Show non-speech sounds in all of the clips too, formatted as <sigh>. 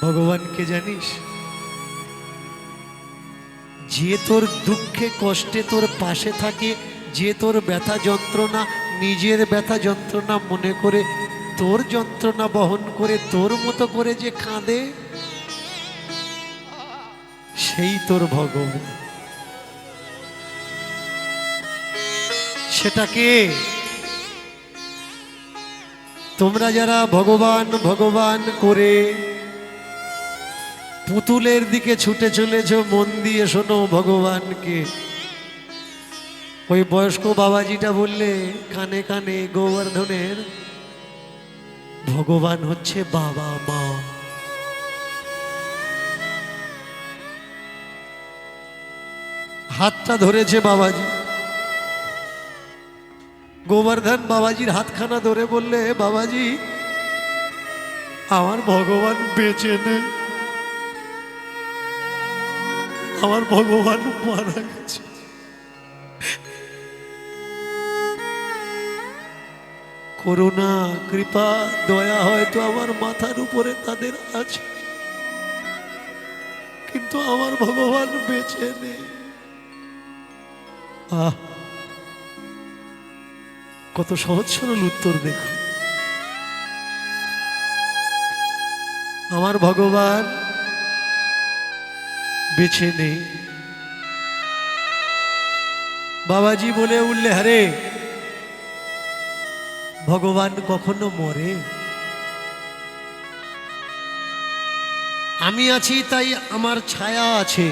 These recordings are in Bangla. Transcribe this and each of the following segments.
ভগবানকে জানিস? যে তোর দুঃখে কষ্টে তোর পাশে থাকে, যে তোর ব্যথা যন্ত্রণা, নিজের ব্যথা যন্ত্রণা মনে করে, তোর যন্ত্রণা বহন করে, তোর মতো করে যে কাঁদে, সেই তোর ভগবান। সেটাকে তোমরা যারা ভগবান ভগবান করে পুতুলের দিকে ছুটে চলেছ, মন দিয়ে শোনো ভগবানকে। ওই বয়স্ক বাবাজিটা বললে, কানে কানে গোবর্ধনের, ভগবান হচ্ছে বাবা মা। হাতটা ধরেছে বাবাজি। গোবর্ধন বাবাজির হাতখানা ধরে বললে, বাবাজি, আমার ভগবান বেঁচে নেই। আমার ভগবান মারা গেছে। করুণা, কৃপা, দয়া হয়তো আমার মাথার উপরে তাদের আছে। কিন্তু আমার ভগবান বেঁচে নেই। আহ! কত সহজ সরল উত্তর দেখো আমার ভগবান বেছে নেই বাবাজি বলে উঠলে হারে ভগবান কখনো মরে? আমি আছি, তাই আমার ছায়া আছে।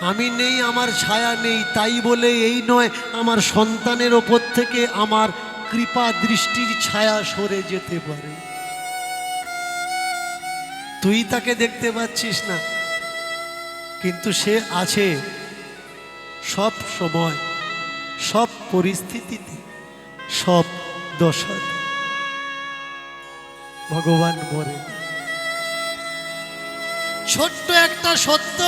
আমি নেই, আমার ছায়া নেই, তাই বলে এই নয়, আমার সন্তানের ওপর থেকে আমার কৃপা দৃষ্টির ছায়া সরে যেতে পারে। তুই তাকে দেখতে পাচ্ছিস না। কিন্তু সে আছে সব সময়, সব পরিস্থিতিতে, সব দশায় ভগবান না। ছোট্ট একটা সত্য।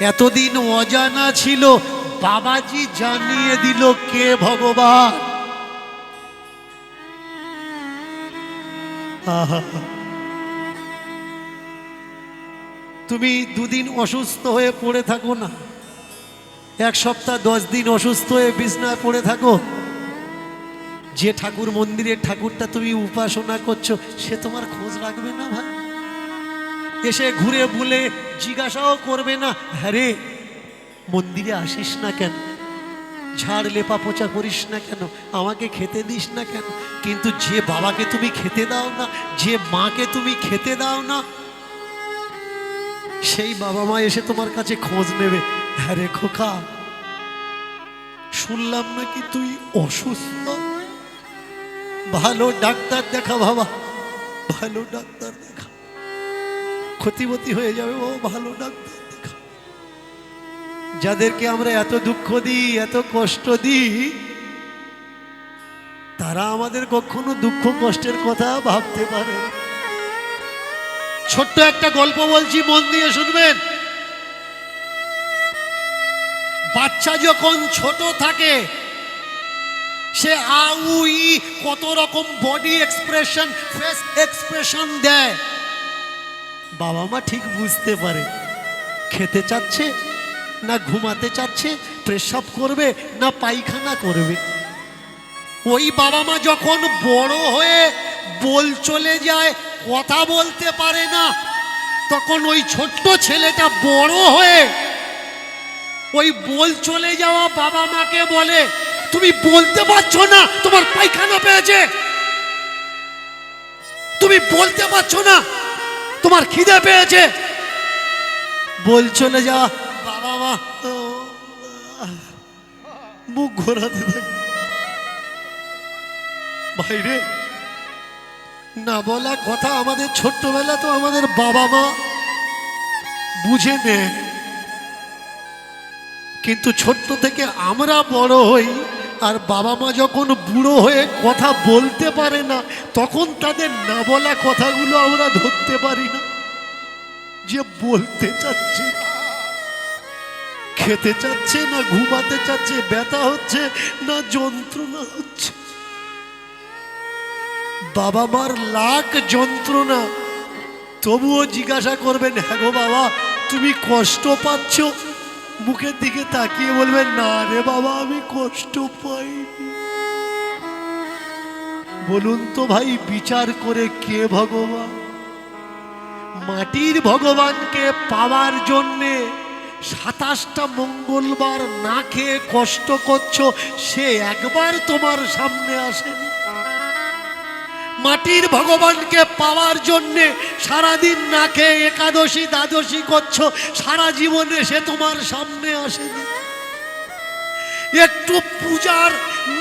এতদিন অজানা ছিল, বাবাজি জানিয়ে দিল কে ভগবান? তুমি দুদিন অসুস্থ হয়ে পড়ে থাকো না। এক সপ্তাহ, দশ দিন অসুস্থ হয়ে বিছনায় পড়ে থাকো। যে ঠাকুর মন্দিরের ঠাকুরটা তুমি উপাসনা করছ, সে তোমার খোঁজ রাখবে না ভাই? এসে ঘুরে বুলে জিজ্ঞাসাও করবে না। হ্যাঁ রে মন্দিরে আসিস না কেন? ঝাড় লেপা পোচা করিস না কেন? আমাকে খেতে দিস না কেন? কিন্তু যে বাবাকে তুমি খেতে দাও না, যে মাকে তুমি খেতে দাও না, সেই বাবা মা এসে তোমার কাছে খোঁজ নেবে। হ্যাঁ রে খোকা, শুনলাম নাকি তুই অসুস্থ? ভালো ডাক্তার দেখা বাবা, ভালো ডাক্তার দেখা। ক্ষতিবতী হয়ে যাবে ও ভালো ডাক্তার। যাদেরকে আমরা এত দুঃখ দিই, এত কষ্ট দিই, তারা আমাদের কখনো দুঃখ কষ্টের কথা ভাবতে পারে ছোট্ট একটা গল্প বলছি, মন দিয়ে শুনবেন। বাচ্চা যখন ছোট থাকে, সে আউ ই কত রকম বডি এক্সপ্রেশন ফেস এক্সপ্রেশন দেয়। বাবা মা ঠিক বুঝতে পারে। খেতে চাচ্ছে? না ঘুমাতে চাচ্ছে প্রেসাব করবে, না পায়খানা করবে। ওই বাবা মা যখন বড় হয়ে বল চলে যায়, কথা বলতে পারে না, তখন ওই ছোট্ট ছেলেটা বড় হয়ে ওই বল চলে যাওয়া বাবা মাকে বলে, তুমি বলতে পারছ না, তোমার পায়খানা পেয়েছে। তুমি বলতে পারছ না, তোমার খিদে পেয়েছে। বল চলে যাওয়া মুখ ঘোরাতে থাকে। ভাইরে, না বলা কথা আমাদের ছোট্টবেলা তো আমাদের বাবা মা বুঝে নেয়। কিন্তু ছোট্ট থেকে আমরা বড় হই আর বাবা মা যখন বুড়ো হয়ে কথা বলতে পারে না, তখন তাদের না বলা কথাগুলো আমরা ধরতে পারি না। যে বলতে চাচ্ছে খেতে চাচ্ছে না, ঘুমাতে চাচ্ছে, ব্যথা হচ্ছে না, যন্ত্রণা হচ্ছে। বাবা মার লাখ যন্ত্রণা। তবুও জিজ্ঞাসা করবেন হ্যাঁ গো বাবা, তুমি কষ্ট পাচ্ছ? মুখের দিকে তাকিয়ে বলবেন, না রে বাবা, আমি কষ্ট পাইনি। বলুন তো ভাই, বিচার করে কে ভগবান? মাটির ভগবানকে পাওয়ার জন্যে সাতাশটা মঙ্গলবার না খেয়ে কষ্ট করছ, সে একবার তোমার সামনে আসেনি। মাটির ভগবানকে পাওয়ার জন্যে সারাদিন না খেয়ে একাদশী, দ্বাদশী করছ, সারা জীবনে সে তোমার সামনে আসেনি। একটু পূজার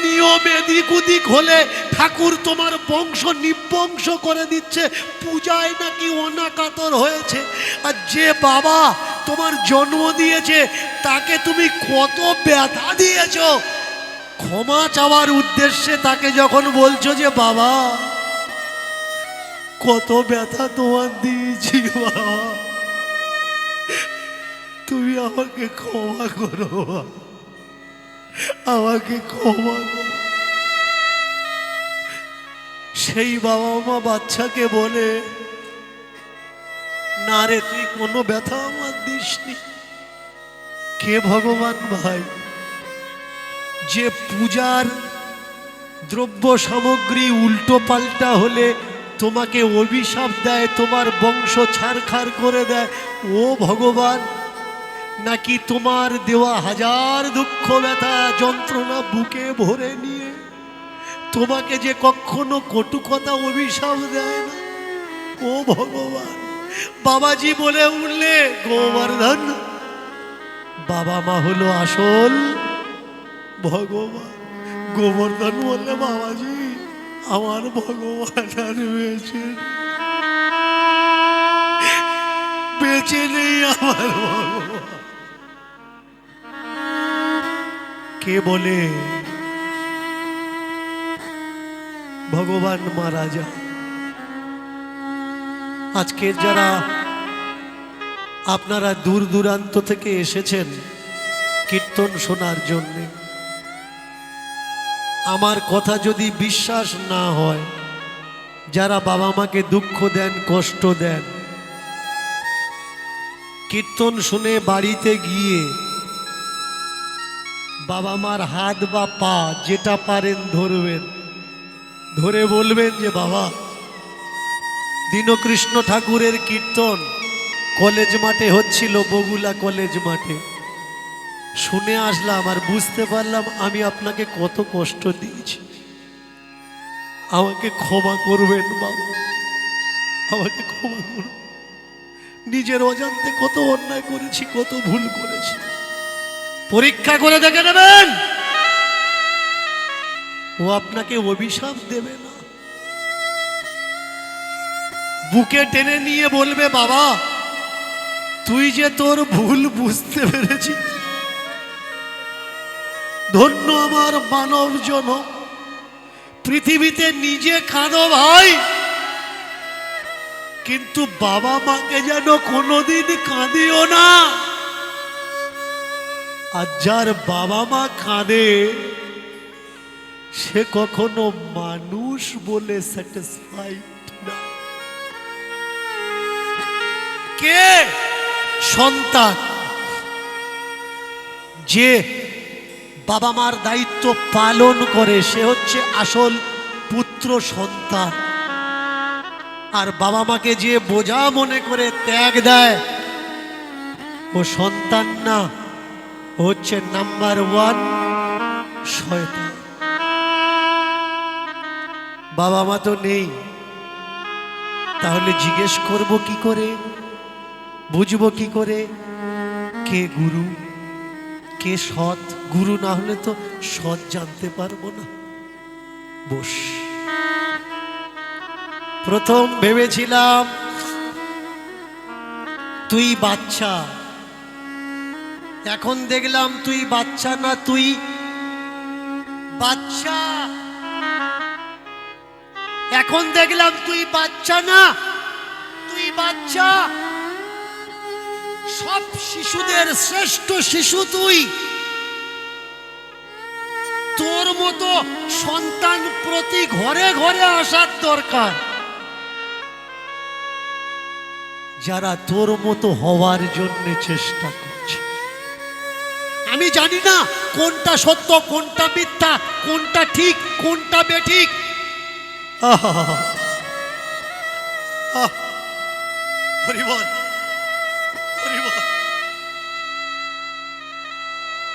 নিয়ম এদিক ওদিক হলে ঠাকুর তোমার বংশ নিবংশ করে দিচ্ছে, পূজায় নাকি অনাকাতর হয়েছে। আর যে বাবা তোমার জন্ম দিয়েছে, তাকে তুমি কত ব্যথা দিয়েছ? ক্ষমা চাওয়ার উদ্দেশ্যে তাকে যখন বলছো যে, বাবা, কত ব্যথা তোমার দিয়েছি বাবা। তুমি আমাকে ক্ষমা করো। আমাকে ক্ষমা করো। সেই বাবা মা বাচ্চাকে বলে না রে, তুই কোনো ব্যথা আমার দিসনি। কে ভগবান ভাই? যে পূজার দ্রব্য সামগ্রী উল্টো পাল্টা হলে তোমাকে অভিশাপ দেয়, তোমার বংশ ছাড়খাড় করে দেয়, ও ভগবান? নাকি তোমার দেওয়া হাজার দুঃখ ব্যথা, যন্ত্রণা বুকে ভরে নিয়ে তোমাকে যে কখনো কটু কথা অভিশাপ দেয় না? ও ভগবান। বাবাজি বলে উঠলে, গোবর্ধন, বাবা মা হলো আসল ভগবান। গোবর্ধন বললে, বাবাজি, আমার ভগবান আর বেঁচে। বেঁচে নেই আমার ভগবান। কে বলে? ভগবান মারা যায়। আজকের যারা আপনারা দূর দূরান্ত থেকে এসেছেন কীর্তন শোনার জন্যে, আমার কথা যদি বিশ্বাস না হয়, যারা বাবা মাকে দুঃখ দেন, কষ্ট দেন, কীর্তন শুনে বাড়িতে গিয়ে বাবা মার হাত বা পা যেটা পারেন ধরবেন, ধরে বলবেন যে, বাবা দীনকৃষ্ণ ঠাকুরের কীর্তন। কলেজ মাঠে হচ্ছিল, বগুলা কলেজ মাঠে। শুনে আসলাম, আর বুঝতে পারলাম আমি আপনাকে কত কষ্ট দিয়েছি। আমাকে ক্ষমা করবেন বাবা। আমাকে ক্ষমা করুন। নিজের অজান্তে কত অন্যায় করেছি, কত ভুল করেছি। পরীক্ষা করে দেখে নেবেন। ও আপনাকে অভিশাপ দেবে না। বুকে টেনে নিয়ে বলবে, বাবা, তুই যে তোর ভুল বুঝতে পেরেছিস। ধন্য আমার মানব জন পৃথিবীতে নিজে কাঁদো ভাই, কিন্তু বাবা মাকে যেন কোনোদিন কাঁদিও না। আর যার বাবা মা কাঁদে, সে কখনো মানুষ বলে স্যাটিসফাইড না। কে? সন্তান। যে বাবা মার দায়িত্ব পালন করে, সে হচ্ছে আসল পুত্র সন্তান। আর বাবা মাকে যে বোঝা মনে করে ত্যাগ দেয়, ও সন্তান না হচ্ছে নাম্বার ওয়ান শয়তান। বাবা মা তো নেই, তাহলে জিজ্ঞেস করব কি করে? বুঝব কি করে? কে গুরু? কে সৎ? গুরু না হলে তো সৎ জানতে পারব না। বস। প্রথম ভেবেছিলাম, তুই বাচ্চা। এখন দেখলাম তুই বাচ্চা না, তুই বাচ্চা। এখন দেখলাম তুই বাচ্চা না, তুই বাচ্চা। সব শিশুদের শ্রেষ্ঠ শিশু তুই। তোর মতো সন্তান প্রতি ঘরে ঘরে আসার দরকার। যারা তোর মতো হওয়ার জন্য চেষ্টা করছে। আমি জানি না কোনটা সত্য, কোনটা মিথ্যা, কোনটা ঠিক, কোনটা বেঠিক। আহা হরিবল।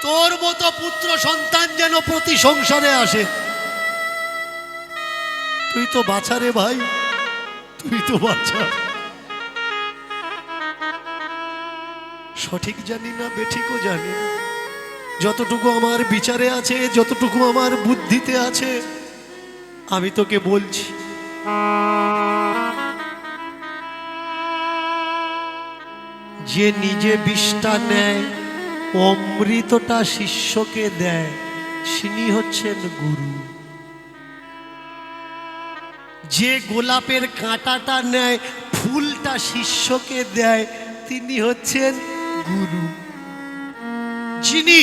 তোর মতো পুত্র সন্তান যেন প্রতি সংসারে আসে। তুই তো বাছা রে ভাই, তুই তো বাছা। সঠিক জানি না, বেঠিকও জানি যতটুকু আমার বিচারে আছে, যতটুকু আমার বুদ্ধিতে আছে, আমি তোকে বলছি। যে নিজে বিষটা নেয় অমৃতটা শিষ্যকে দেয় তিনি হচ্ছেন গুরু। যে গোলাপের কাঁটাটা নেয়, ফুলটা শিষ্যকে দেয়, তিনি হচ্ছেন গুরু। যিনি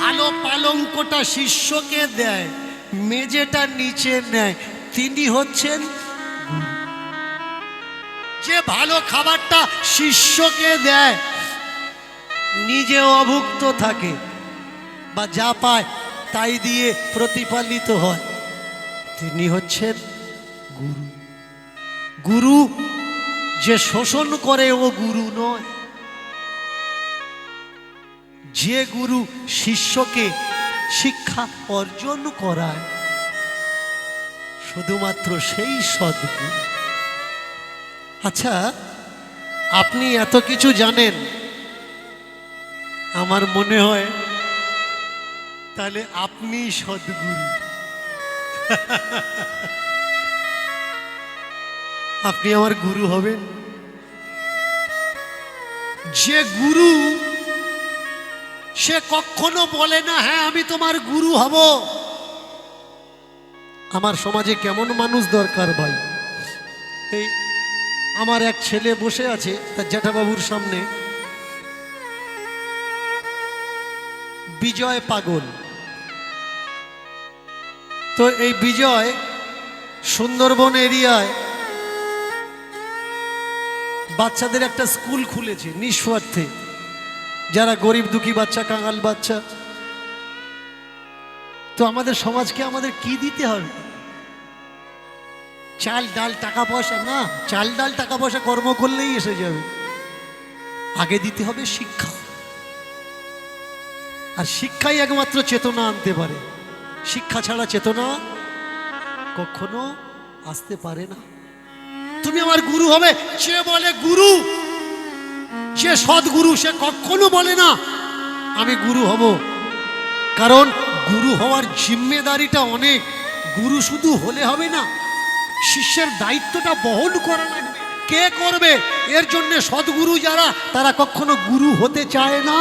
ভালো পালঙ্কটা শিষ্যকে দেয় মেজেটা নিচে নেয়, তিনি হচ্ছেন যে ভালো খাবারটা শিষ্যকে দেয় নিজে অভুক্ত থাকে বা যা পায় তাই দিয়ে প্রতিপালিত হয়। তিনি হচ্ছেন গুরু। গুরু যে শোষণ করে ও গুরু নয়। যে গুরু শিষ্যকে শিক্ষা অর্জন করায়, শুধুমাত্র সেই সদ্গুরু। আচ্ছা আপনি এত কিছু জানেন আমার মনে হয় তাহলে আপনি সদ্গুরু। আপনি আমার গুরু হবেন। যে গুরু সে কখনো বলে না হ্যাঁ আমি তোমার গুরু হব। আমার সমাজে কেমন মানুষ দরকার ভাই? এই আমার এক ছেলে বসে আছে, তার জ্যাঠাবাবুর সামনে। বিজয় পাগল। তো এই বিজয় সুন্দরবন এরিয়ায় বাচ্চাদের একটা স্কুল খুলেছে নিঃস্বার্থে। যারা গরিব দুঃখী বাচ্চা, কাঙাল বাচ্চা। তো আমাদের সমাজকে আমাদের কি দিতে হবে? চাল, ডাল, টাকা পয়সা? না, চাল, ডাল, টাকা পয়সা কর্ম করলেই এসে যাবে। আগে দিতে হবে শিক্ষা। আর শিক্ষাই একমাত্র চেতনা আনতে পারে। শিক্ষা ছাড়া চেতনা কখনো আসতে পারে না। তুমি আমার গুরু হবে, সে বলে, গুরু, সে সদ্গুরু, সে কখনো বলে না, আমি গুরু হব। কারণ গুরু হওয়ার জিম্মেদারিটা অনেক। গুরু শুধু হলে হবে না, শিষ্যের দায়িত্বটা বহন করা লাগবে। কে করবে? এর জন্য সদ্গুরু যারা, তারা কখনো গুরু হতে চায় না।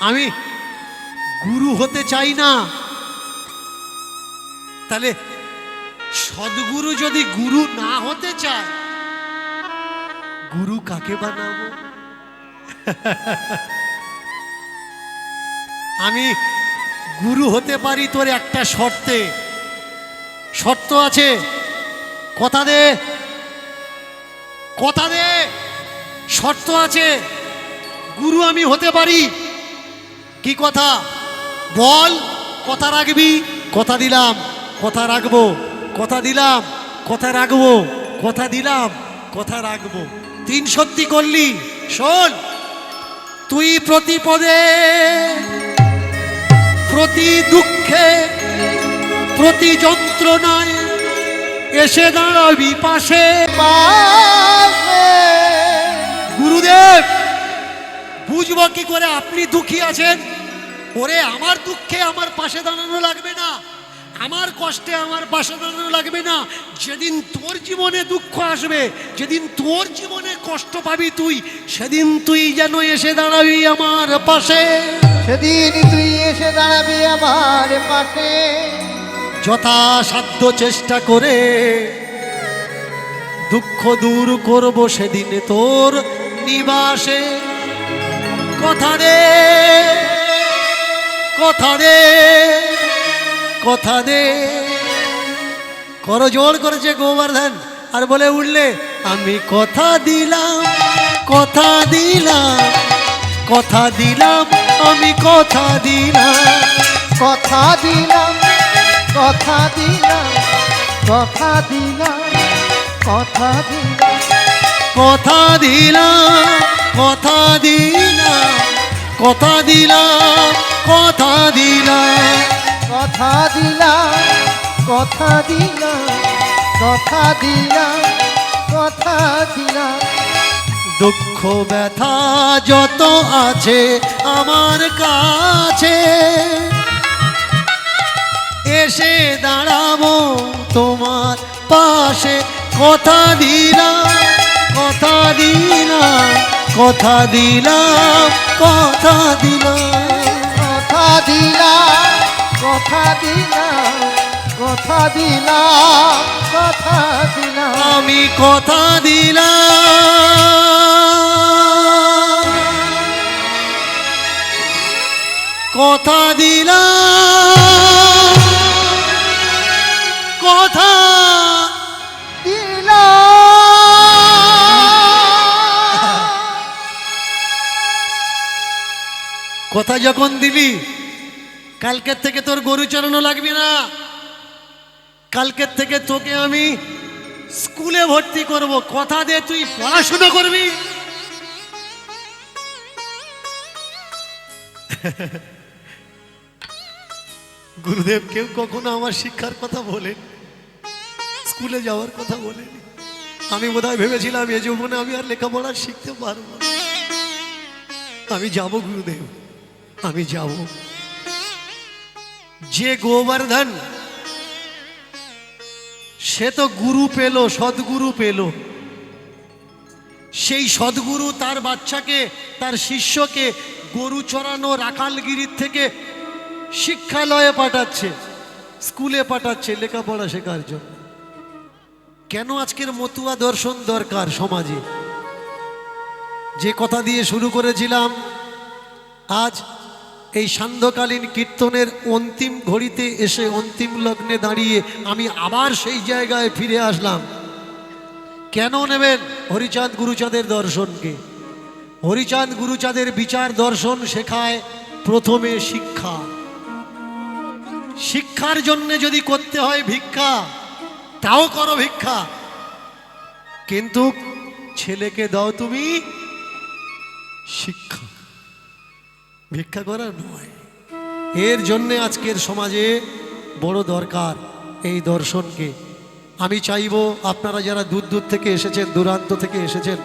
আমি গুরু হতে চাই না। তাহলে সদ্গুরু যদি গুরু না হতে চায়, গুরু কাকে বানাবো? <laughs> আমি গুরু হতে পারি তোর একটা শর্তে। শর্ত আছে, কথা দে কথা দে। শর্ত আছে, গুরু আমি হতে পারি। কি কথা? বল, কথা রাখবি, কথা দিলাম, কথা রাখব, কথা দিলাম, কথা রাখব, কথা দিলাম, কথা রাখব। তিন সত্যি করলি, শোন। তুই প্রতিপদে, প্রতি দুঃখে, প্রতি যন্ত্রণায় এসে দাঁড়াবি পাশে গুরুদেব, বুঝব কি করে আপনি দুঃখী আছেন? ওরে আমার দুঃখে আমার পাশে দাঁড়ানো লাগবে না। আমার কষ্টে আমার পাশে দাঁড়ানো লাগবে না। যেদিন তোর জীবনে দুঃখ আসবে যেদিন তোর জীবনে কষ্ট পাবি তুই সেদিন তুই যেন এসে দাঁড়াবি আমার পাশে। সেদিন তুই এসে দাঁড়াবি আমার পাশে। যথাসাধ্য চেষ্টা করে দুঃখ দূর করব সেদিন তোর নিবাসে। কথা রে। কথা দে কথা দে। করো জোর করেছে গোবর্ধন। আর বলে উঠলে আমি কথা দিলাম কথা দিলাম কথা দিলাম আমি কথা দিলাম। কথা দিলাম কথা দিলাম কথা দিলাম কথা দিলাম। কথা দিলাম কথা দিলাম কথা দিলাম। কথা দিলা। কথা দিলা কথা দিলা কথা দিলা কথা দিলা। দুঃখ ব্যথা যত আছে আমার কাছে। এসে দাঁড়াবো তোমার পাশে। কথা দিলাম কথা দিলাম কথা দিলাম কথা দিলাম কথা দিলাম কথা দিলাম কথা দিলাম কথা দিলাম আমি কথা দিলাম কথা দিলাম কথা কথা যখন দিলি কালকের থেকে তোর গরু চড়ানো লাগবে না। কালকের থেকে তোকে আমি স্কুলে ভর্তি করব। কথা দে, তুই পড়াশোনা করবি। গুরুদেব, কেউ কখনো আমার শিক্ষার কথা বলেন, স্কুলে যাওয়ার কথা বলেনি। আমি বোধহয় ভেবেছিলাম এ জীবনে আমি আর লেখাপড়া শিখতে পারব। আমি যাব, গুরুদেব, আমি যাব। যে গোবর্ধন, সে তো গুরু পেল, সদ্গুরু পেল। সেই সদ্গুরু তার বাচ্চাকে, তার শিষ্যকে গরু চড়ানো রাখালগিরির থেকে শিক্ষালয়ে পাঠাচ্ছে, স্কুলে পাঠাচ্ছে লেখাপড়া শেখার জন্য। কেন আজকের মতুয়া দর্শন দরকার সমাজে? যে কথা দিয়ে শুরু করেছিলাম, আজ এই সান্ধ্যকালীন কীর্তনের অন্তিম ঘড়িতে এসে অন্তিম লগ্নে দাঁড়িয়ে আমি আবার সেই জায়গায় ফিরে আসলাম। কেন নেবেন হরিচাঁদ গুরুচাঁদের দর্শনকে? হরিচাঁদ গুরুচাঁদের বিচার দর্শন শেখায় প্রথমে শিক্ষা। শিক্ষার জন্য যদি করতে হয় ভিক্ষা, তাও করো ভিক্ষা। কিন্তু ছেলেকে দাও তুমি শিক্ষা। ভিক্ষা করার নয় এর জন্যে আজকের সমাজে বড় দরকার এই দর্শনকে। আমি চাইব আপনারা যারা দূর দূর থেকে এসেছেন, দূরান্ত থেকে এসেছেন,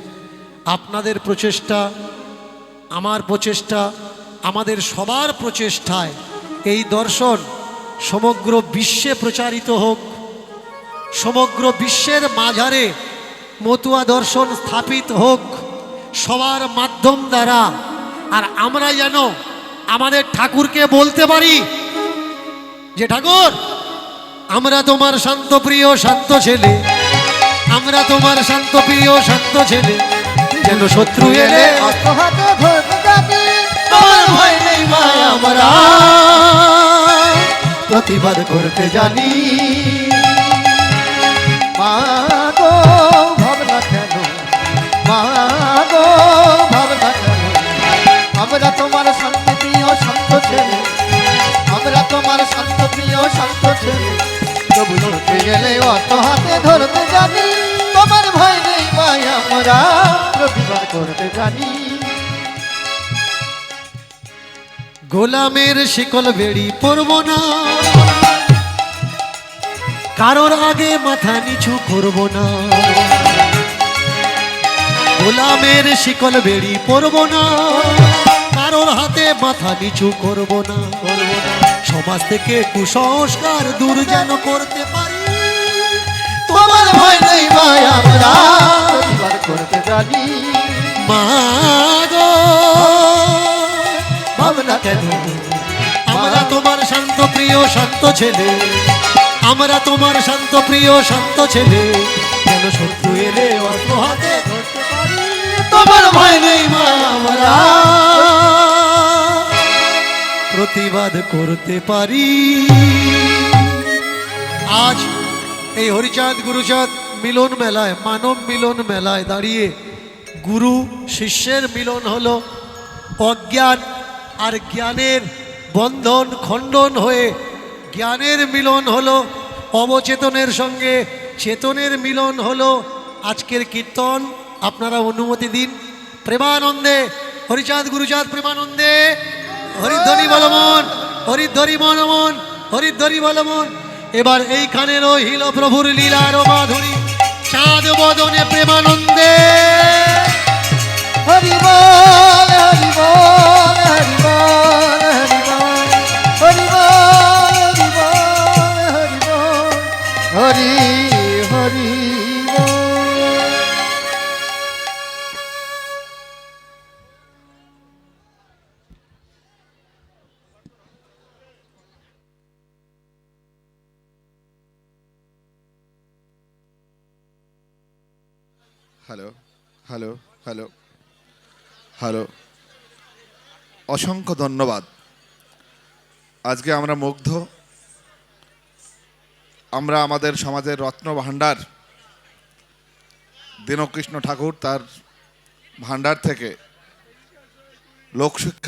আপনাদের প্রচেষ্টা, আমার প্রচেষ্টা, আমাদের সবার প্রচেষ্টায় এই দর্শন সমগ্র বিশ্বে প্রচারিত হোক। সমগ্র বিশ্বের মাঝারে মতুয়া দর্শন স্থাপিত হোক। সবার মাধ্যম দ্বারা আর আমরা যেন আমাদের ঠাকুরকে বলতে পারি যে ঠাকুর আমরা তোমার শান্ত প্রিয় শান্ত ছেলে। আমরা তোমার শান্ত প্রিয় শান্ত ছেলে। যেন শত্রু এলে আমরা প্রতিবাদ করতে জানি। মা গেলে অত হাতে ধরতে জানি। তোমার ভয় নেই মাই আমরা প্রতিবাদ করতে জানি। গোলামের শিকল বেড়ি পরব না। কারোর আগে মাথা নিচু করব না। গোলামের শিকল বেড়ি পরব না। কারোর হাতে মাথা নিচু করব না। সমাজ থেকে কুসংস্কার দূর যেন করতে পারি। তোমার ভয় নেই মাই আমরা। প্রতিবাদ করতে জানি। মা গো ভাবনা কেন? আমরা তোমার শান্ত প্রিয় শান্ত ছেলে। আমরা তোমার শান্ত প্রিয় শান্ত ছেলে। কেন শত্রু এলে অস্ত্র হাতে তোমার ভয় নেই মা আমরা। প্রতিবাদ করতে পারি। আজ এই হরিচাঁদ, গুরুচাঁদ মিলন মেলায়, মানব মিলন মেলায় দাঁড়িয়ে গুরু শিষ্যের মিলন হলো অজ্ঞান আর জ্ঞানের বন্ধন খণ্ডন হয়ে। জ্ঞানের মিলন হলো অবচেতনের সঙ্গে, চেতনের মিলন হলো আজকের কীর্তন। আপনারা অনুমতি দিন। প্রেমানন্দে, হরিচাঁদ, গুরুচাঁদ প্রেমানন্দে। হরিধ্বনি বলমন, হরিধ্বনি মনমন হরিধ্বনি বলমন। এবার এইখানে রহিল প্রভুর লীলার মাধুরী। চাঁদ বদনে প্রেমানন্দে। Hari Hari hello hello hello. অসংখ্য ধন্যবাদ। আজকে আমরা মুগ্ধ। আমরা আমাদের সমাজের রত্ন ভাণ্ডার দীনকৃষ্ণ ঠাকুর তার ভাণ্ডার থেকে লোকশিক্ষা